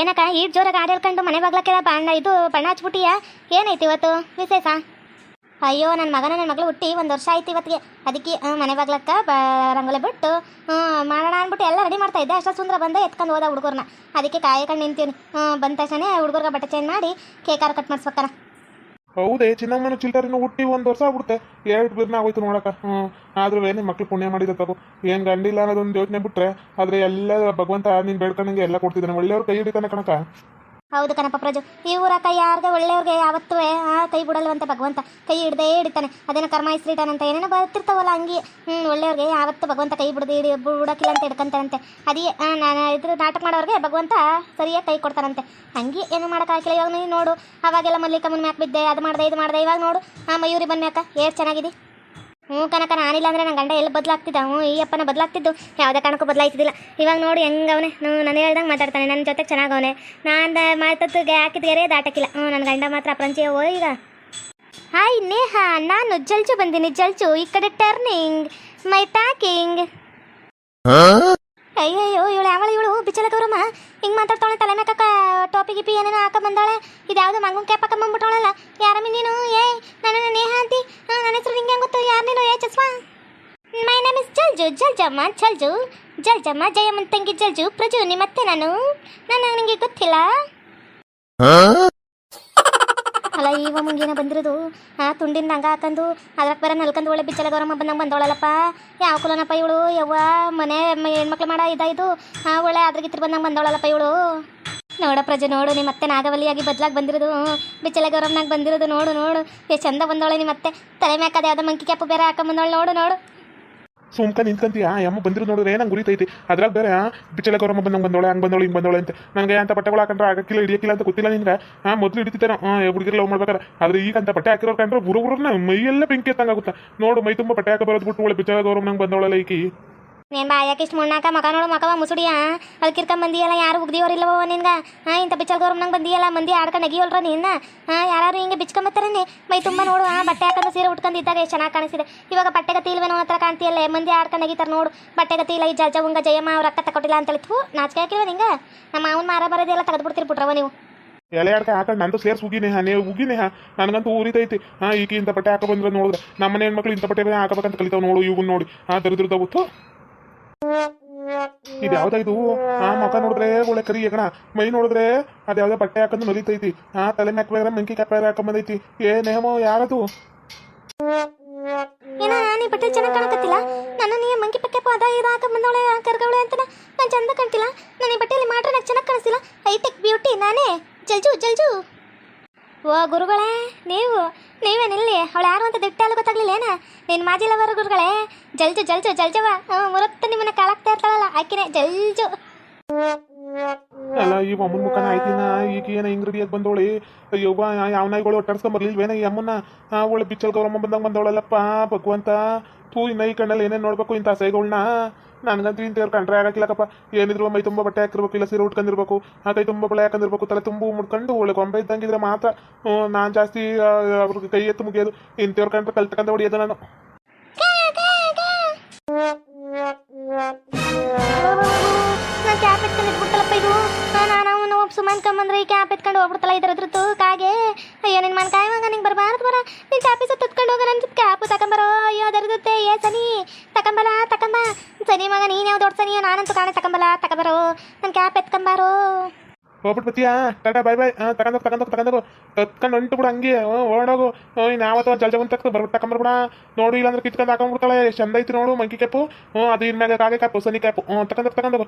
ಏನಕ್ಕ ಈಟ್ ಜೋರಾಗಿ ಹಾಡು ಹೇಳ್ಕೊಂಡು ಮನೆ ಬಾಗ್ಲಕ್ಕೆಲ್ಲ ಬಣ್ಣ ಇದು ಬಣ್ಣ ಹಚ್ಬಿಟ್ಟಿಯ? ಏನೈತಿ ಇವತ್ತು ವಿಶೇಷ? ಅಯ್ಯೋ ನನ್ನ ಮಗನ ನನ್ನ ಮಗಳು ಹುಟ್ಟಿ ಒಂದು ವರ್ಷ ಆಯ್ತು ಇವತ್ತಿಗೆ. ಅದಕ್ಕೆ ಮನೆ ಬಾಗ್ಲಕ್ಕ ಬ, ರಂಗೋಲಿ ಬಿಟ್ಟು ಮಾಡೋಣ ಅಂದ್ಬಿಟ್ಟು ಎಲ್ಲ ರೆಡಿ ಮಾಡ್ತಾ ಇದ್ದೆ. ಅಷ್ಟು ಸುಂದರ ಬಂದ, ಎತ್ಕೊಂಡು ಹೋದ ಹುಡುಗರ್ನ. ಅದಕ್ಕೆ ಕಾಯಕಂಡು ನಿಂತೀನಿ. ಬಂದ ತಕ್ಷಣ ಹುಡುಗರ್ಗೆ ಬಟ್ಟೆ ಚೇಂಜ್ ಮಾಡಿ ಕೇಕಾರ ಕಟ್ ಮಾಡಿಸ್ಬೇಕಲ್ಲ ಹೌದೇ ಚಿನ್ನಮ್ಮನ ಚಿಲ್ಟರಿನ ಹುಟ್ಟಿ ಒಂದು ವರ್ಷ ಆಗ್ಬಿಡುತ್ತೆ. ಎರಡು ಬಿರ್ನ ಆಗೋಯ್ತು ನೋಡಕ್ಕ. ಹ್ಮ್ ಆದ್ರೂ ನಿಮ್ಮ ಮಕ್ಳು ಪುಣ್ಯ ಮಾಡಿದ ತಗೋ ಏನು ಗಂಡಿಲ್ಲ ಅನ್ನೋದೊಂದು ಯೋಚನೆ ಬಿಟ್ರೆ ಆದ್ರೆ ಎಲ್ಲ ಭಗವಂತ ನೀನು ಬೇಡ್ಕೊಂಡಂಗೆ ಎಲ್ಲ ಕೊಡ್ತಿದ್ದಾನೆ. ಒಳ್ಳೆಯವ್ರ ಕೈ ಹಿಡಿತಾನೆ ಕಣಕ ಹೌದು ಕಣಪ್ಪ ಪ್ರಜು. ಈ ಊರ ಕೈ ಯಾರಿಗೆ ಒಳ್ಳೆಯವ್ರಿಗೆ ಯಾವತ್ತೂ ಆ, ಕೈ ಬಿಡಲ್ವಂತೆ ಭಗವಂತ. ಕೈ ಹಿಡ್ದೇ ಹಿಡಿತಾನೆ. ಅದೇನೋ ಕರ್ಮ ಅಂತ ಏನೇನು ಬರ್ತಿರ್ತಾವಲ್ಲ ಹಂಗೆ. ಹ್ಞೂ ಒಳ್ಳೆಯವ್ರಿಗೆ ಯಾವತ್ತು ಭಗವಂತ ಕೈ ಬಿಡದೆ ಹಿಡಿ ಬಿಡೋಕಿಲ್ಲ ಅಂತ ಹಿಡ್ಕಂತಾನಂತೆ. ಅದೇ ನಾನು ಇದ್ರ ನಾಟಕ ಮಾಡೋರಿಗೆ ಭಗವಂತ ಸರಿಯಾಗಿ ಕೈ ಕೊಡ್ತಾರಂತೆ ಹಂಗೆ ಏನು ಮಾಡೋಕ್ಕಾಗಿಲ್ಲ ಇವಾಗ ನೀನು ನೋಡು. ಅವಾಗೆಲ್ಲ ಮಲ್ಲಿಕಮ್ಮನ ಮ್ಯಾಕ್ ಬಿದ್ದೆ, ಅದು ಮಾಡಿದೆ, ಇದು ಮಾಡಿದೆ, ಇವಾಗ ನೋಡು. ಆ, ಮಯೂರಿ ಬಂದ ಮ್ಯಾಕ ಎಷ್ಟು ಚೆನ್ನಾಗಿದೆ ಹ್ಞೂ ಕನಕ, ನಾನಿಲ್ಲ ಅಂದ್ರೆ ನನ್ನ ಗಂಡ ಎಲ್ಲಿ ಬದಲಾಗ್ತಿದ್ದ? ಹ್ಞೂ, ಈ ಅಪ್ಪನ ಬದಲಾಗ್ತಿದ್ದು. ಯಾವುದೇ ಕಾರಣಕ್ಕೂ ಬದಲಾಯ್ತಿದ್ದಿಲ್ಲ. ಇವಾಗ ನೋಡಿ ಹೆಂಗೆ ಅವನೇ ನಾನು ಹೇಳ್ದಂಗೆ ಮಾತಾಡ್ತಾನೆ. ನನ್ನ ಜೊತೆ ಚೆನ್ನಾಗವನೆ. ನಾನು ಮಾತತ್ತಿಗೆ ಹಾಕಿದ ಗೆರೆ ದಾಟಕ್ಕಿಲ್ಲ ಹ್ಞೂ ನನ್ನ ಗಂಡ ಮಾತ್ರ ಅಪ್ರಂಚಿ ಓ ಈಗ. ಹಾಯ್, ನೇಹಾ, ನಾನು ಜಲ್ಚು ಬಂದೀನಿ, ಜಲ್ಚು. ಈ ಕಡೆ ಟರ್ನಿಂಗ್ ಮೈ ಟಾಕಿಂಗ್ ಅಯ್ಯಯ್ಯೋ ಇವಳು ಯಾವಳ ಇವಳು ಬಿಚ್ಚಲ ಗೌರಮ್ಮ ಹಿಂಗೆ ಮಾತಾಡ್ತಾಳೆ ತಲೆ ಮ್ಯಾಕ ಟಾಪಿ ಗಿಪಿ ಏನೇನೋ ಹಾಕ ಬಂದಾಳೆ ಇದ್ಯಾವುದು ಮಂಗನ್ ಕ್ಯಾಪ್ ಹಾಕ ಬಂದ್ಬಿಟ್ಟವಳಲ್ಲ ಯಾರಮ್ಮ ನೀನು ಏ ನನ್ನ ನೇಹ ಅಂತಿ ಆ, ನನ್ನ ಹೆಸರು ನಿಂಗೆ ಹೆಂಗ್ ಗೊತ್ತು ಯಾರು ನೀನು ಏ ಚಸ್ಮಾ ಮೈ ನೇಮ್ ಇಸ್ ಜಲ್ಜು ಜಲ್ಜಮ್ಮ ಜಲ್ಜು ಜಲ್ಜಮ್ಮ ಜಯಮ್ಮನ ತಂಗಿ ಜಲ್ಜು ಪ್ರಜು ನಿಮ್ಮತ್ತೆ ನಾನು ನಾನು ನಿನಗೆ ಗೊತ್ತಿಲ್ಲ ಅಲ್ಲ ಈ ಮುಂಗೇನ ಬಂದಿರೋದು. ಆ ತುಂಡಿನ ನಂಗ ಹಾಕಂದು ಅದ್ರಾಗ ಬೇರೆ ನಲ್ಕಂದು ಒಳ್ಳೆ ಬಿಚ್ಚಲ ಗೌರಮ್ಮ ಬಂದಂಗೆ ಬಂದವಳಲ್ಲಪ್ಪ ಯಾವ ಕುಲನಪ್ಪ ಇವಳು? ಯವ್ವ, ಮನೆ ಹೆಣ್ಮಕ್ಳು ಮಾಡ ಇದಾಯ್ತು ಆ, ಒಳ್ಳೆ ಅದ್ರಾಗಿತ್ರ ಬಂದಂಗೆ ಬಂದವಳಲ್ಲಪ್ಪ ಇವಳು. ನೋಡ ಪ್ರಜೆ, ನೋಡು ನಿಮ್ಮ ಮತ್ತೆ ನಾಗವಲ್ಲಿಯಾಗಿ ಬದ್ಲಾಗಿ ಬಂದಿರೋದು. ಬಿಚ್ಚಲ ಗೌರಮ್ನಾಗ ಬಂದಿರೋದು, ನೋಡು ನೋಡು. ಎಷ್ಟು ಚಂದ ಬಂದವಳೆ ನಿಮ್ಮ ಮತ್ತೆ ತಲೆ ಮ್ಯಾಕದ ಯಾವ್ದೋ ಮಂಕಿ ಕ್ಯಾಪು ಬೇರೆ ಹಾಕೊಂಬಂದವಳು ನೋಡು ನೋಡು. ಸುಮ್ಕ ನಿಂತ್ಕಂತೀಯ ಯಮ್ಮ ಬಂದಿರೋ ನೋಡಿದ್ರೆ ನಂಗೆ ಗುರಿತೈತಿ ಅದ್ರಾಗ ಬೇರೆ ಬಿಚ್ಚಲ ಗೌರಮ್ಮ ಬಂದಂಗೆ ಬಂದೋಳೆ ಹಂಗೆ ಬಂದವಳು, ಹಿಂಗೆ ಬಂದೋಳೆ ಅಂತ. ನನಗೆ ಅಂತ ಬಟ್ಟೆಗಳು ಹಾಕೊಂಡ್ರೆ ಆಗಕ್ಕಿಲ್ಲ, ಹಿಡಿಯಕ್ಕಿಲ್ಲ ಅಂತ ಗೊತ್ತಿಲ್ಲ ನಿನ್ಗೆ? ಹಾಂ ಮೊದಲು ಹಿಡಿತಿದ್ದೇನೆ ಹುಡುಗಿರು ಲವ್ ಮಾಡ್ಬೇಕಾರೆ ಆದ್ರೆ ಈಗ ಅಂತ ಬಟ್ಟೆ ಹಾಕಿರೋ ಕಂಡ್ರೆ ಬುರು ಬುರುನ ಮೈಯೆಲ್ಲ ಬೆಂಕಿ ಎತ್ತಂಗಾಗುತ್ತೆ. ನೋಡು, ಮೈ ತುಂಬ ಬಟ್ಟೆ ಹಾಕೋ ಬರೋದು ಬಿಟ್ಟು ಬಿಚ್ಚಲ ಗೌರಮ್ಮ ನಂಗೆ ಬಂದೋಳಲ್ಲ ಈಕಿ. ನೀನು ಬಾಯಾಕೆ ಇಷ್ಟು ಮುಣ್ಣಾಕ ಮಕ ನೋಡು ಮಕವ ಮುಸುಡಿಯಾ? ಅಲ್ಲಿ ಕಿರ್ಕೊಂಡ್ ಬಂದಿಯಲ್ಲ, ಯಾರು ಉಗ್ದಿಯೋರಿಲ್ಲವೋ ನಿನ್ಗ? ಹಾ ಇಂಥ ಬಿಚ್ಚಲ್ ಗೌರಮ್ನಂಗೆ ಬಂದಿಯಲ್ಲ, ಮಂದಿ ಆಡ್ಕೊಂಡು ನಗಿಯೋಲ್ರ ನಿನ್ನ ಹಾ ಯಾರು ಹಿಂಗೆ ಬಿಚ್ಕೊಂಬತ್ತಾರನೆ ಮೈ ತುಂಬ ನೋಡು, ಆ, ಬಟ್ಟೆ ಹಾಕೊಂಡು ಸೀರೆ ಉಟ್ಕೊಂಡು ಇದ್ದಾಗ ಎಷ್ಟು ಚೆನ್ನಾಗಿ ಕಾಣಿಸಿದೆ ಇವಾಗ ಬಟ್ಟೆ ಗತಿ ಇಲ್ವೇನೋ ಹತ್ರ ಕಾಣ್ತಿಯಲ್ಲ, ಮಂದಿ ಆಡ್ಕೊಂಡು ನಗಿತಾರೆ ನೋಡು, ಬಟ್ಟೆ ಗತಿ ಇಲ್ಲ, ಈ ಜಜ್ಜ ಉಂಗ, ಜಯಮ್ಮ ಅವ್ರ ಅಕ್ಕ ತಕೊಟ್ಟಿಲ್ಲ ಅಂತ ಥೂ, ನಾಚಿಕೆ ಹಾಕಿಲ್ವ ನಿಂಗೆ? ನಮ್ಮ ಮಾವನ ಮಾರ ಬರೋದೆಲ್ಲ ತೆಗೆದು ಬಿಡ್ತೀರಿ ಬಿಟ್ರವ ನೀವು. ಎಲೆ ಆಡ್ಕ ಹಾಕೊಂಡು ನಂದು ಸೇರ್ಸಿ ಉಗಿನಿ ಹಾ, ನೀವು ಉಗಿನಿ ಹಾ. ನನಗಂತೂ ಊರಿತೈತಿ ಹಾಂ, ಈಕಿ ಇಂಥ ಬಟ್ಟೆ ಹಾಕೋ ಬಂದ್ರೆ ನೋಡಿದ್ರೆ, ನಮ್ಮ ಮನೆ ಹೆಣ್ಮಕ್ಳು ಇಂಥ ಬಟ್ಟೆ ಹಾಕಬೇಕಂತ ಕಲಿತಾವ್ ನೋಡು ಇವು ನೋಡಿ. ಹಾಂ ದರಿದ್ರದ ಗೊತ್ತು ಇದು ಯಾವ್ದಾ ಇದು? ಆ ಮಕ ನೋಡಿದ್ರೆ ಒಳ್ಳೆ ಕರಿ ಎಗಣ ಮೈ ನೋಡಿದ್ರೆ ಅದು ಯಾವ್ದೋ ಬಟ್ಟೆ ಹಾಕೊಂಡು ನಲಿತೈತಿ. ಆ, ತಲೆ ಮ್ಯಾಕ್ ಬೇರೆ ಮಂಕಿ ಕ್ಯಾಪ್ ಬೇರೆ ಹಾಕೊಂಬಂದೈತಿ. ಏ, ನೇಮೋ, ಯಾರದು? ಏನ, ನೀ ಬಟ್ಟೆ ಚೆನ್ನಾಗಿ ಕಾಣಕತ್ತಿಲ್ಲ? ನಾನು ನೀ ಮಂಕಿ ಪಕ್ಕೆ ಅದ ಇದು ಹಾಕ ಬಂದವಳೆ ಕರ್ಗವಳೆ ಅಂತ ನಾನು ಚಂದ ಕಾಣ್ತಿಲ್ಲ. ನನ್ನ ಬಟ್ಟೆಯಲ್ಲಿ ಮಾಡ್ರೆ ನಂಗೆ ಚೆನ್ನಾಗಿ ಕಾಣಿಸ್ತಿಲ್ಲ. ಹೈಟೆಕ್ ಬ್ಯೂಟಿ, ನಾನೇ. ಜಲ್ಜು ಜಲ್ಜು. ಓ, ಗುರುಗಳೇ, ನೀವು ನೀವೇನಿಲ್ಲಿ? ಅವಳು ಯಾರು ಅಂತ ದಿಟ್ಟ ಎಲ್ಲ ಗೊತ್ತಾಗ್ಲಿಲ್ಲ ಏನ? ನಿನ್ ಮಾಜಿ ಲವರ್ ಗುರುಗಳೇ ಜಲ್ಜು ಜಲ್ಜು ಜಲ್ಜವ ಮುರತ್ತ ನಿಮ್ಮನ್ನ ಕಾಳಾಗ್ತಾ ಇರ್ತಾಳಲ್ಲ, ಆಕಿನೇ ಜಲ್ಜು. ಅಲ್ಲ, ಈ ಅಮ್ಮನ ಮುಖನ ಆಯ್ತಿನ? ಈಗ ಏನ ಇಂಗ್ರೀಡಿಯಂಟ್ ಬಂದೋಳಿ? ಅಯ್ಯವ್ವ ಯಾವ ನಾಯಿಗಳು ಒಟ್ಟಾಡ್ಸ್ಕೊಂಡ್ ಬರ್ಲಿಲ್ವೇನ ಈ ಅಮ್ಮನ್ನ? ಆ, ಒಳ್ಳೆ ಬಿಚ್ಚಲ್ ಗೌರಮ್ಮ ಬಂದಂಗೆ ಬಂದವಳಲ್ಲಪ್ಪ, ಭಗವಂತ. ತೂ, ಇನ್ನ ಈ ಕಣ್ಣಲ್ಲಿ ಏನೇನು ನೋಡ್ಬೇಕು ಇಂಥ ಸೈಗಳನ್ನ ನನಗಂತೂ ಇಂಥವ್ರು ಕಂಡ್ರೆ ಆಗಕ್ಕಿಲ್ಲಕಪ್ಪ ಏನಿದ್ರು ಮೈ ತುಂಬ ಬಟ್ಟೆ ಹಾಕಿರ್ಬೇಕು, ಇಲ್ಲ ಸೀರೆ ಉಟ್ಕೊಂಡಿರ್ಬೇಕು ಆ ಕೈ ತುಂಬ ಬಳೆ ಹಾಕೊಂಡಿರ್ಬೇಕು ತಲೆ ತುಂಬು ಮುಡ್ಕೊಂಡು ಒಳ್ಳೆ ಕೊಂಬೆ ಇದ್ದಂಗಿದ್ರೆ ಮಾತ್ರ ನಾನು ಜಾಸ್ತಿ ಅವ್ರಿಗೆ ಕೈ ಎತ್ತು ಮುಗಿಯೋದು. ಇಂಥವ್ರು ಕಂಡ್ರೆ ಕಲ್ತಕಂತ ಹೊಡಿಯೋದು ನಾನು. ಸುಮ್ಮನೆ ಕಂಬಂದ್ರೆ ಈ ಕ್ಯಾಪ್ ಎತ್ಕೊಂಡು ಹೋಗ್ಬಿಡ್ತಲ್ಲ ಇದ್ರ ಕಾಗೆ? ಅಯ್ಯೋ ನಿನ್ನ ಮನ ಕಾಯಿ ಮಗ ನಿಂಗೆ ಬರಬಾರ್ದು ಬರ ನೀನು ಚಾಪಿಸ ತುತ್ಕೊಂಡು ಹೋಗ ನನ್ನ ಕ್ಯಾಪು ತಗೊಂಬರೋ ಅಯ್ಯೋ ಅದರದುತ್ತೆ ಏ, ಸನಿ ತಗೊಂಬಲ ತಗೊಂಬ ಸನಿ ಮಗ, ನೀನು ಯಾವ ದೊಡ್ಡ ಸನಿಯೋ, ನಾನಂತೂ ಕಾಣೆ ತಗೊಂಬಲ ತಗೊಂಬರೋ ನನ್ನ ಕ್ಯಾಪ್ ಎತ್ಕೊಂಬಾರೋ ಹೋಗ್ಬಿಟ್ಟು ಬತ್ತೀಯಾ ಟಾಟಾ, ಬಾಯ್ ಬಾಯ್. ಹಾಂ ತಗೊಂಡೋಗಿ ತಗೊಂಡೋಗಿ ತಗೊಂಡೋಗು ತತ್ಕೊಂಡು ಹೊಂಟು ಬಿಡು ಹಂಗೆ. ಓಡೋಗು ಇನ್ನು ಯಾವತ್ತೋ ಜಲ್ ಜಗನ್ ತಕ್ಕ ಬರ್ಬಿಟ್ಟು ತಗೊಂಬರ್ಬಿಡ ನೋಡು, ಇಲ್ಲಾಂದ್ರೆ ಕಿತ್ಕೊಂಡು ಹಾಕೊಂಡ್ಬಿಡ್ತಾಳೆ ಚಂದ ಐತಿ ನೋಡು, ಮಂಕಿ ಕ್ಯಾಪು. ಹ್ಞೂ ಅದು ಇನ್ಮ್ಯಾಗ ಕಾಗೆ ಕ್ಯಾಪು, ಸನಿ ಕ್ಯಾಪು. ಹ್ಞೂ ತಗೊಂಡೋಗಿ ತಗೊಂಡೋಗು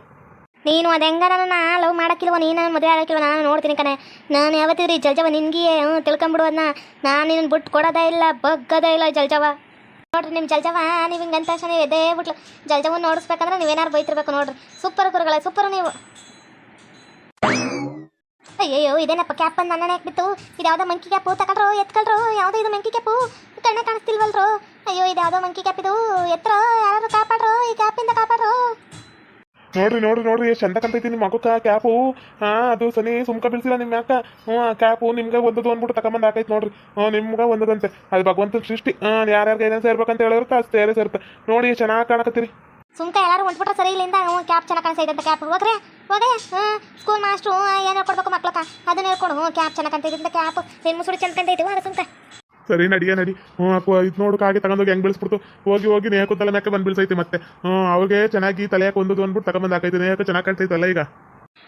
ನೀನು ಅದು ನಾನು ಲವ್ ಮಾಡಕ್ಕಿಲ್ವ, ನೀನು ಮದುವೆ ಆಗಕ್ಕಿಲ್ವ, ನಾನು ನೋಡ್ತೀನಿ ಕಣೆ. ನಾನು ಯಾವತ್ತಿದ್ರಿ ಜಲ್ಜವ ನಿನ್ಗೆ ಹ್ಞೂ ತಿಳ್ಕೊಂಬಿಡುವನ್ನ ನಾನು ನಿನ್ನ ಬಿಟ್ಟು ಕೊಡೋದೇ ಇಲ್ಲ, ಬಗ್ಗದ ಇಲ್ಲ ಜಲ್ಜವ. ನೋಡ್ರಿ ನಿಮ್ಮ ಜಲ್ಜವ, ನೀವು ಹಿಂಗೆ ಅಂತ ನೀವು ಎದೇ ಬಿಟ್ಲು ಜಲ್ಜವ ನೋಡಿಸ್ಬೇಕಂದ್ರೆ ನೀವೇನಾರು ಬೈತಿರ್ಬೇಕು ನೋಡ್ರಿ. ಸೂಪರ್ ಕುರುಗಳ ಸೂಪರ್ ನೀವು. ಅಯ್ಯೋ ಇದೇನಪ್ಪ, ಕ್ಯಾಪ್ ಬಂದು ನನ್ನ ಯಾಕೆ ಬಿತ್ತು ಇದು ಯಾವುದೋ ಮಂಕಿ ಕ್ಯಾಪು ತಗೊಳ್ರು, ಎತ್ಕೊಳ್ರು. ಯಾವುದೋ ಇದು ಮಂಕಿ ಕ್ಯಾಪು ಕಣ್ಣೆ ಕಾಣಿಸ್ತಿಲ್ವಲ್ರು. ಅಯ್ಯೋ, ಇದು ಯಾವುದೋ ಮಂಕಿ ಕ್ಯಾಪ್ ಇದು. ಎತ್ತರ ಯಾರು ಕಾಪಾಡ್ರು, ಈ ಕ್ಯಾಪಿಂದ ಕಾಪಾಡ್ರು. ನೋಡ್ರಿ ನೋಡ್ರಿ ನೋಡ್ರಿ, ಎಷ್ಟು ಚಂದ ಕಂತೈತಿ ನಿಮ್ಮ ಮಗುಕ ಕ್ಯಾಪು ಹಾ. ಅದು ಸನಿ ಸುಮ್ಕ ಬೀಳ್ಸಿಲ್ಲ ನಿಮ್ಮ ಯಾಕ ಹ್ಞೂ ಕ್ಯಾಪು ನಿಮ್ಗೆ ಒಂದದು ಅಂದ್ಬಿಟ್ಟು ತಗೊಂಬಂದು ಹಾಕೈತೆ ನೋಡ್ರಿ. ಹ್ಞೂ, ನಿಮ್ಗೆ ಒಂದದಂತೆ. ಅದು ಭಗವಂತ ಸೃಷ್ಟಿ. ಹಾಂ ಯಾರ್ಯಾರಿಗೆ ಏನೇನು ಸೇರ್ಬೇಕಂತ ಹೇಳಿರುತ್ತೆ ಅಷ್ಟು ಸೇರೇ ಸೇರುತ್ತೆ ನೋಡಿ, ಚೆನ್ನಾಗಿ ಕಾಣಕತ್ತೀರಿ. ಸುಮ್ಕ ಎಲ್ಲರೂ ಹೊಂಟ್ಬಿಟ್ರೆ ಸರಿ ಇಲ್ಲಿಂದ ಕ್ಯಾಪ್ ಚೆನ್ನಾಗಿ ಕಾಣಿಸ್ತೈತೆ ಅಂತ ಕ್ಯಾಪ್ ಹೋಗ್ರೆ ಹೋದೆ ಸ್ಕೂಲ್ ಮಾಸ್ಟ್ರು ಏನೋ ಕೊಡ್ಬೇಕು ಮಕ್ಳಕ್ಕ? ಅದನ್ನ ಹೇಳ್ಕೊಡು. ಕ್ಯಾಪ್ ಚೆನ್ನಾಗಿ ಕಾಣ್ತೈತೆ ಅಂತ ಕ್ಯಾಪ್ ನಿಮ್ಮ ಮುಸುಡಿ ಚೆಂದ ಕಂತೈತಿ ಅದು ಸುಮ್ಕ. ಸರಿ ನಡಿಯ ನಡಿ. ಹ್ಞೂ ಅಪ್ಪ, ಇದು ನೋಡು ಆಗಿ ತಗೊಂಡೋಗಿ ಹೆಂಗ್ ಬೆಳೆಸ್ಬಿಡ್ತು? ಹೋಗಿ ಹೋಗಿ ನೇಹಕ್ಕೂ ತಲೆ ಮ್ಯಾಕೆ ಬಂದು ಬೀಳ್ಸೈತಿ ಮತ್ತೆ. ಹ್ಞೂ ಅವ್ರಿಗೆ ಚೆನ್ನಾಗಿ ತಲೆಯಾಕೆ ಒಂದದು ಅಂದ್ಬಿಟ್ಟು ತಗೊಂಬಂದು ಹಾಕೈತೆ. ನೇಹಕ್ಕೆ ಚೆನ್ನಾಗಿ ಕಾಣ್ತೈತಲ್ಲ ಈಗ?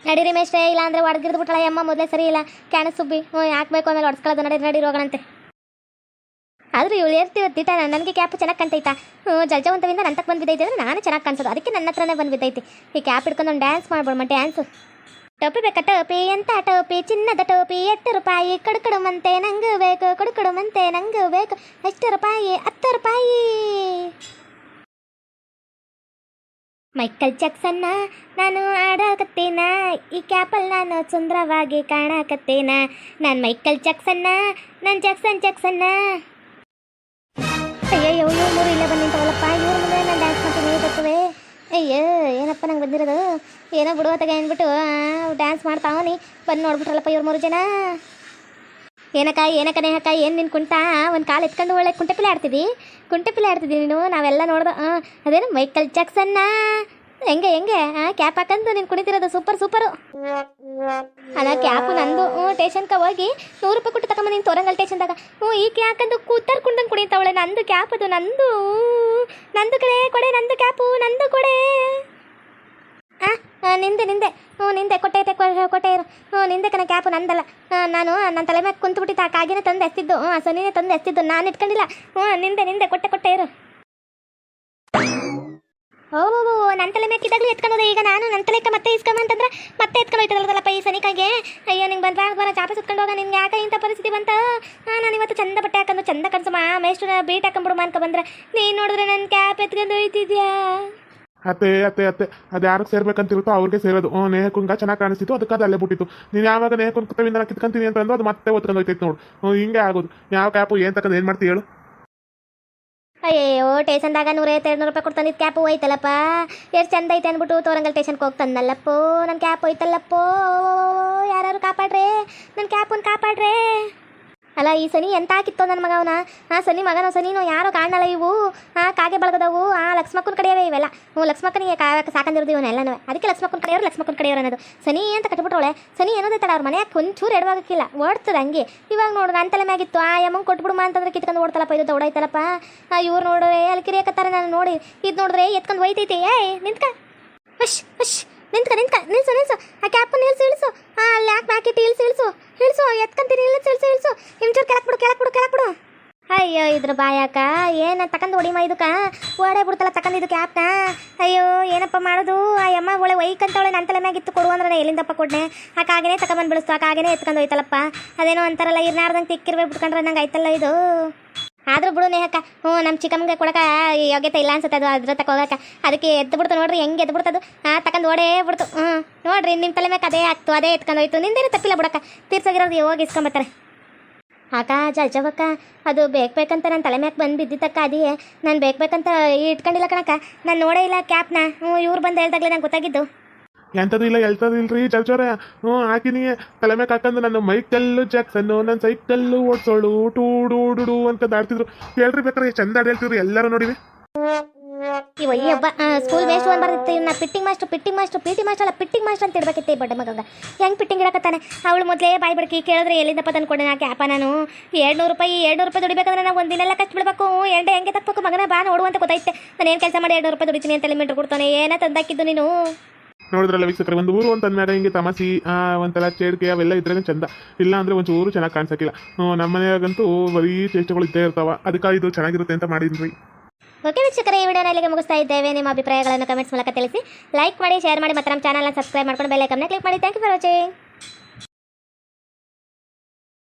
ನಡಿ ಮೇಷ್ಟ್ರೆ ಇಲ್ಲ ಅಂದ್ರೆ ಒಡ್ಗಿರ್ದು ಬಿಟ್ಟಳ ಅಮ್ಮ ಮೊದಲೇ ಸರಿ ಇಲ್ಲ. ಕ್ಯಾಣ ಸುಬ್ಬಿ. ಹ್ಞೂ ಯಾಕೆ ಬೇಕು ಆಮೇಲೆ ಹೊಡ್ಸ್ಕೊಳ್ಳೋದು ನಡಿ ನಡಿ ಹೋಗೋಣಂತೆ ಆದ್ರೂ ಇವಳು ಇರ್ತೀವಿ ತಿಟ ನನಗೆ ಕ್ಯಾಪ್ ಚೆನ್ನಾಗಿ ಕಾಣ್ತೈತಾ? ಹ್ಞೂ ಜಲ್ಜವಂತವಿಂದ ನಂತಕ್ಕೆ ತಕ್ಕ ಬಂದು ಅಂದ್ರೆ ನಾನು ಚೆನ್ನಾಗಿ ಕಾಣಿಸೋದು. ಅದಕ್ಕೆ ನನ್ನ ಹತ್ರನೇ ಬಂದು ಈ ಕ್ಯಾಪ್ ಹಿಡ್ಕೊಂಡು ಒಂದು ಡ್ಯಾನ್ಸ್ ಮತ್ತೆ ಡ್ಯಾನ್ಸ್ ಟೋಪಿ ಬೇಕಾ? ಟೋಪಿ ಎಂತ ಟೋಪಿ? ಚಿನ್ನದ ಟೋಪಿ ಎಷ್ಟು ರೂಪಾಯಿ? ಕಡ್ಕಡುಮಂತೆ ನಂಗೆ ಬೇಕು ಕಡ್ಕಡುಮಂತೆ ನಂಗೆ ಬೇಕು. ಎಷ್ಟು ರೂಪಾಯಿ? ಹತ್ತು ರೂಪಾಯಿ. ಮೈಕಲ್ ಜಾಕ್ಸನ್ನ ನಾನು ಆಡಕತ್ತೇನ? ಈ ಕ್ಯಾಪಲ್ಲಿ ನಾನು ಸುಂದರವಾಗಿ ಕಾಣಕತ್ತೇನ? ನಾನು ಮೈಕಲ್ ಜಾಕ್ಸನ್ನ, ನಾನು ಜಾಕ್ಸನ್ ಜಾಕ್ಸನ್ನ. ಅಯ್ಯೋ ಇವ್ರು ಮೂರು ಇಲ್ಲ ಬಂದು ನಿಂತವಲ್ಲಪ್ಪ? ಇವ್ರ ಮುಂದೆ ನಾನು ಡ್ಯಾನ್ಸ್ ಅಯ್ಯೋ, ಏನಪ್ಪ ನಂಗೆ ಬಂದಿರೋದು? ಏನೋ ಬಿಡುವ ಅಂದ್ಬಿಟ್ಟು ಡ್ಯಾನ್ಸ್ ಮಾಡ್ತಾವನಿ ಬಂದು ನೋಡ್ಬಿಟ್ರಲ್ಲಪ್ಪ ಇವ್ರು ಮೂರು ಜನ. ಏನಕ್ಕ ಏನಕ್ಕ ನೇಹಕ್ಕ, ಏನು ನಿನ್ ಕುಂಟ? ಒಂದು ಕಾಲು ಎತ್ಕೊಂಡು ಒಳ್ಳೆ ಕುಂಟೆ ಪಿಲೆ ಆಡ್ತಿದ್ದಿ ಕುಂಟೆ ಪಿಲೆ ಆಡ್ತಿದ್ದಿ ನೀನು? ನಾವೆಲ್ಲ ನೋಡ್ದ ಹಾಂ ಅದೇನು ಮೈಕಲ್ ಜಾಕ್ಸನ್ನ? ಹೆಂಗೆ ಹೆಂಗೆ ಹಾಂ ಕ್ಯಾಪ್ ಹಾಕಂದು ನೀನು ಕುಣಿತಿರೋದು ಸೂಪರ್, ಸೂಪರು. ಅಲ್ಲ, ಕ್ಯಾಪು ನಂದು. ಹ್ಞೂ ಟೇಷನ್ಕ ಹೋಗಿ ನೂರು ರೂಪಾಯಿ ಕೊಟ್ಟು ತಗೊಂಬ ನೀನು ತೋರಂಗಲ್ ಟೇಷನ್ದಾಗ ಹ್ಞೂ, ಈ ಕ್ಯಾಕಂದು ಕೂತಾರ್ ಕುಂಡಂಗೆ ಕುಣಿತಾವಳೆ. ನಂದು ಕ್ಯಾಪ್ ಅದು, ನಂದು. ನಂದು ಕಡೆ ಕೊಡೆ, ನಂದು ಕ್ಯಾಪು, ನಂದು ಕೊಡೆ. ಹಾಂ ನಿಂದೆ ನಿಂದೆ. ಹ್ಞೂ, ನಿಂದೆ. ಕೊಟ್ಟೆ ಐತೆ ಕೊಟ್ಟೆ ಇರು. ಹ್ಞೂ, ನಿಂದೆ ಕಣ ಕ್ಯಾಪು, ನಂದಲ್ಲ. ನಾನು ನನ್ನ ತಲೆ ಮ್ಯಾಗ ಕುಂತ್ಬಿಟ್ಟಿತ್ತು ಆ ಕಾಗಿನ ತಂದು ಎಸ್ತಿದ್ದು ಹ್ಞೂ ಸೊನಿನೇ ತಂದು ಎಸ್ತಿದ್ದು ನಾನು ಇಟ್ಕೊಂಡಿಲ್ಲ. ಹ್ಞೂ, ನಿಂದೆ ನಿಂದೆ. ಕೊಟ್ಟೆ ಕೊಟ್ಟೆ ಇರು. ಓ ನನ್ನ ತಲೆ ಮೇಲೆ ಇದ್ದಾಗಲೂ ಎತ್ಕೊಂಡೋದೆ ಈಗ ನಾನು ನನ್ನ ತಲೆಕ ಮತ್ತೆ ಇಸ್ಕೊಂಬ ಅಂತಂದ್ರೆ ಮತ್ತೆ ಎತ್ಕೊಂಡು ಹೋಯ್ತದಲ್ಲಪ್ಪ ಈ ಸನಿಕಾಗೆ? ಅಯ್ಯೋ, ನಿಂಗೆ ಬಂದ ಬರ ಚಾಪ ಸುತ್ಕೊಂಡು ಹೋಗ, ನಿನ್ಗೆ ಯಾಕೆ ಇಂಥ ಪರಿಸ್ಥಿತಿ ಬಂತ? ನಾನು ಇವತ್ತು ಚಂದ ಬಟ್ಟೆ ಹಾಕೊಂಡು, ಚಂದ ಕನ್ಸಮ್ಮ ಮೇಷ್ಟು ಬೀಟ್ ಹಾಕೊಂಡ್ಬಿಡು ಅನ್ಕೊ ಬಂದ್ರೆ. ನೀನು ನೋಡಿದ್ರೆ ನನ್ನ ಕ್ಯಾಪ್ ಎತ್ಕೊಂಡು ಹೋಯ್ತಿದ್ಯಾ? ಅತ್ತೆ ಅತ್ತೆ ಅತ್ತೆ, ಅದು ಯಾರಿಗೆ ಸೇರ್ಬೇಕಂತಿರುತ್ತೋ ಅವ್ರಿಗೆ ಸೇರೋದು. ಹ್ಞೂ ನೇಹಕ್ಕುಂಗ ಚೆನ್ನಾಗಿ ಕಾಣಿಸ್ತಿತ್ತು, ಅದಕ್ಕೆ ಅದು ಅಲ್ಲೇ ಬಿಟ್ಟಿತ್ತು. ನೀನು ಯಾವಾಗ ನೇಹಕ್ಕುಂಗ ಕತ್ತವಿಂದ ನಾನು ಕಿತ್ಕೊಂತೀನಿ ಅಂತಂದು ಅದು ಮತ್ತೆ ಒತ್ಕೊಂಡು ಹೋಗ್ತೈತೆ ನೋಡು. ಹಿಂಗೆ ಆಗೋದು. ಯಾವ ಕ್ಯಾಪು, ಏನು ತಕ್ಕಂದು, ಏನು ಮಾಡ್ತೀವಿ ಹೇಳು. ಅಯ್ಯೋ ಟೇಷನ್ದಾಗ ನೂರೈವತ್ತು ಎರಡು ನೂರು ರೂಪಾಯಿ ಕೊಡ್ತಾನಿದ್ದು ಕ್ಯಾಪು ಹೋಯ್ತಲ್ಲಪ್ಪ. ಎಷ್ಟು ಚಂದ ಐತೆ ಅಂದ್ಬಿಟ್ಟು ತೋರಂಗಲ್ ಟೇಷನ್ಗೆ ಹೋಗ್ತಾನಲ್ಲಪ್ಪೋ. ನನ್ನ ಕ್ಯಾಪ್ ಹೋಯ್ತಲ್ಲಪ್ಪೋ. ಯಾರು ಕಾಪಾಡ್ರೆ. ನನ್ನ ಕ್ಯಾಪನ್ನು ಕಾಪಾಡ್ರೆ. ಅಲ್ಲ, ಈ ಸನಿ ಎಂತ ಹಾಕಿತ್ತೋ ನನ್ನ ಮಗವನ ಆ, ಸನಿ ಮಗನ, ಸನಿನು ಯಾರು ಕಾಣಲ್ಲ ಇವು? ಆ, ಕಾಗೆ ಬಳಗದವು? ಆ, ಲಕ್ಷ್ಮಕ್ಕನ ಕಡೆಯವೇ ಇವೆಲ್ಲ. ಹ್ಞೂ, ಲಕ್ಷ್ಮಕ್ಕನಿಗೆ ಕಾ, ಸಾಕಂದಿರೋದು ಇವನ್ನೆಲ್ಲನೂ ಅದಕ್ಕೆ ಲಕ್ಷ್ಮಕ್ಕನ ಕಡೆಯವರು ಲಕ್ಷ್ಮಕ್ಕನ ಕಡೆಯವರು ಅನ್ನೋದು. ಸನಿ ಅಂತ ಕಟ್ಬಿಟ್ಟವಳೆ. ಸನಿ ಏನೋದೈತಲ್ಲ ಅವ್ರ ಮನೆಯಾಗ ಒಂಚೂರು ಎಡವಾಗಕ್ಕಿಲ್ಲ. ಓಡ್ತದೆ ಹಂಗೆ. ಇವಾಗ ನೋಡು ನನ್ನ ತಲೆ ಮ್ಯಾಗಿತ್ತು ಆ ಯಮ್ಮಂಗೆ ಕೊಟ್ಬಿಡುಮ ಅಂತಂದ್ರೆ ಕಿತ್ಕೊಂಡು ಓಡ್ತಲ್ಲಪ್ಪ ಇದು ದೌಡಾಯ್ತಲ್ಲಪ್ಪ ಇವ್ರು ನೋಡ್ರೆ ಅಲ್ಲಿ ಕಿರಿಯಕತ್ತಾರೆ ನಾನು ನೋಡಿ. ಇದು ನೋಡಿದ್ರೆ ಎತ್ಕೊಂಡು ಒಯ್ತೈತಿ ಏಯ್, ನಿಂತ್ಕ. ಅಶ್ ಅಶ್ ನಿಂತ್ಕ ನಿಂತ್ಕ. ನಿಲ್ಸು ನಿಲ್ಸು. ಆ ಕ್ಯಾಪ್ ನಿಲ್ಸು ಇಳಿಸು ಆ, ಅಲ್ಲಿ ಯಾಕೆ ಪ್ಯಾಕೆಟ್ ಇಳಿಸು ಇಳಿಸು. ಇಳಿಸು ಎತ್ಕೊಂತೀನಿ ಇಳಿಸು ಇಳಿಸು ಇಳಿಸು ಹಿಂಚೂರು ಕೆಳಕ್ ಬಿಡು ಕೆಳಕ್ ಬಿಡು ಕೆಳಕ್ ಬಿಡು. ಅಯ್ಯೋ, ಇದ್ರ ಬಾಯಾಕ. ಏನ ತಕಂದು ಹೊಡಿಮ ಇದಕ್ಕ? ಓಡೇ ಬಿಡ್ತಲ್ಲ ತಕಂದು ಇದಕ್ಕೆ ಆಪ್ಕ ಅಯ್ಯೋ, ಏನಪ್ಪ ಮಾಡೋದು? ಆ ಅಮ್ಮ ಒಳ್ಳೆ ಒಯ್ಕಂತವಳೆ ನನ್ನ ತಲೆ ಮ್ಯಾಗಿತ್ತು ಕೊಡು ಅಂದ್ರೆ ಎಲ್ಲಿಂದಪ್ಪ ಕೊಡ್ನೆ? ಆ ಕಾಗೆನೇ ತಗೊಂಬಂದು ಬಿಡಿಸ್ತು ಆ ಕಾಗೆನೇ ಎತ್ಕೊಂಡು ಹೋಯ್ತಲ್ಲಪ್ಪ ಅದೇನೋ ಅಂತಾರಲ್ಲ ಇರ್ನಾರ್ದಂಗೆ ತಿಕ್ಕಿರ್ಬೇಕು ಬಿಟ್ಕೊಂಡ್ರೆ ನಂಗೆ ಆಯ್ತಲ್ಲ ಇದು. ಆದ್ರೂ ಬಿಡು ನೇಹಕ್ಕ. ಹ್ಞೂ ನಮ್ಮ ಚಿಕ್ಕಮ್ಮಗೆ ಕೊಡಕ ಯೋಗ್ಯತೆ ಇಲ್ಲ ಅನ್ಸುತ್ತೆ ಅದು. ಅದ್ರ ತಕ ಹೋಗಕ್ಕ. ಅದಕ್ಕೆ ಎದ್ದು ಬಿಡ್ತು ನೋಡ್ರಿ, ಹೆಂಗೆ ಎದ್ದು ಬಿಡ್ತದು? ಹಾಂ ತಕೊಂಡ್ ಓಡೇ ಬಿಡ್ತು. ಹ್ಞೂ, ನೋಡ್ರಿ ನಿಮ್ಮ ತಲೆ ಮ್ಯಾಗ ಅದೇ ಆಗ್ತು, ಅದೇ ಎತ್ಕೊಂಡು ಹೋಯ್ತು. ನಿಂದೇನು ತಪ್ಪಿಲ್ಲ ಬಿಡಕ್ಕ. ತೀರ್ಸೋಗಿರೋದು ಹೋಗಿ ಇಸ್ಕೊಂಬತ್ತಾರೆ ಅಕ್ಕ ಜಜವಕ್ಕ ಅದು ಬೇಕು ಬೇಕಂತ ನನ್ನ ತಲೆ ಮ್ಯಾಗ ಬಂದು ಬಿದ್ದಿದ್ದಕ್ಕ ಅದೇ ನಾನು ಬೇಕು ಬೇಕಂತ ಇಟ್ಕೊಂಡಿಲ್ಲ ಕಣಕ್ಕ. ನಾನು ನೋಡೇ ಇಲ್ಲ ಕ್ಯಾಪ್ನ. ಹ್ಞೂ, ಇವ್ರು ಬಂದು ಹೇಳ್ದಾಗಲೇ ನಂಗೆ ಗೊತ್ತಾಗಿದ್ದು. ಎಂಥದ್ದು ಇಲ್ಲ ಎಲ್ತದ ಇಲ್ರಿ ಜಲ್ಚೋರೆ ಹ್ಞೂ, ಹಾಕಿನಿ. ತಲೆ ಮೇಲೆ ಹಾಕಂದ್ರೆ ನನ್ನ ಮೈಕಲ್ಲು ಜಾಕ್ಸನ್ನು ನನ್ನ ಸೈಕಲ್ಲು ಓಡ್ಸೋಳು, ಟೂ, ಡೂ ಅಂತ ಆಡ್ತಿದ್ರು ಹೇಳ್ರಿ ಬೇಕಾದ್ರೆ ಚಂದ ಆಡ್ ಹೇಳ್ತಿದ್ರು ಎಲ್ಲರೂ ನೋಡಿವಿ ಸ್ಕೂಲ್ ವೇಸ್ಟ್ ಒಂದು ಬರ್ದಿತ್ತು ಇವ್ನ fitting master fitting master PT master ಅಲ್ಲ ಪಿಟ್ಟಿಂಗ್ ಮಾಸ್ಟರ್ ಅಂತ ಇಡ್ಬೇಕಿತ್ತು ಈ ಬಡ್ಡ ಮಗಂಗ. ಹೆಂಗೆ ಪಿಟ್ಟಿಂಗ್ ಇಡಕತ್ತಾನೆ? ಅವಳು ಮೊದಲೇ ಬಾಯಿ ಬಡ್ಕಿ ಕೇಳಿದ್ರೆ ಎಲ್ಲಿಂದಪ್ಪ ತಂದ್ಕೊಂಡೆ ನಾ ಕ್ಯಾಪ ನಾನು? ಎರಡು ರೂಪಾಯಿ ಎರಡು ರೂಪಾಯಿ ದುಡಿಬೇಕಂದ್ರೆ ನಾವು ಒಂದಿನೆಲ್ಲ ಕಷ್ಟ ಬಿಡಬೇಕು. ಎರಡು ಹೆಂಗೆ ತಪ್ಪಬೇಕು ಮಗನ? ಬಾ ನೋಡುವಂತ ಗೊತ್ತೈತೆ ನಾನು ಏನು ಕೆಲಸ ಮಾಡಿ ಎರಡು ರೂಪಾಯಿ ದುಡಿತೀನಿ ಅಂತ ಲಿಮಿಟ್ ಕೊಡ್ತಾನೆ. ಏನ ತಂದಾಕಿದ್ದು ನೀನು? ನೋಡಿದ್ರಲ್ಲ ವೀಕ್ಷಕರ, ಒಂದು ಊರು ಅಂತ ಅಂದ್ಮೇಲೆ ಹಿಂಗೆ ತಮಾಸಿ ಒಂಥರ ಚೇಡಿಕೆ ಅವೆಲ್ಲ ಇದ್ರೇ ಚಂದ. ಇಲ್ಲ ಅಂದ್ರೆ ಒಂಚೂರು ಚೆನ್ನಾಗಿ ಕಾಣಿಸಕ್ಕಿಲ್ಲ. ನಮ್ಮ ಮನೆಯಾಗಂತೂ ಬರೀ ಚೇಷ್ಟೆಗಳು ಇದ್ದೇ ಇರ್ತಾವ. ಅದಕ್ಕೆ ಇದು ಚೆನ್ನಾಗಿರುತ್ತೆ ಅಂತ ಮಾಡಿದ್ರಿ ಓಕೆ ವೀಕ್ಷಕರೇ, ಈ ವಿಡಿಯೋನ ಇಲ್ಲಿಗೆ ಮುಗಿಸ್ತಾ ಇದ್ದೇವೆ. ನಿಮ್ಮ ಅಭಿಪ್ರಾಯಗಳನ್ನು ಕಮೆಂಟ್ಸ್ ಮೂಲಕ ತಿಳಿಸಿ. ಲೈಕ್ ಮಾಡಿ, ಶೇರ್ ಮಾಡಿ, ಮತ್ತೆ ನಮ್ಮ ಚಾನಲ್ನ ಸಬ್ಸ್ಕ್ರೈಬ್ ಮಾಡ್ಕೊಂಡು ಬೆಲ್ ಐಕನ್ನ ಕ್ಲಿಕ್ ಮಾಡಿ. Thank you for watching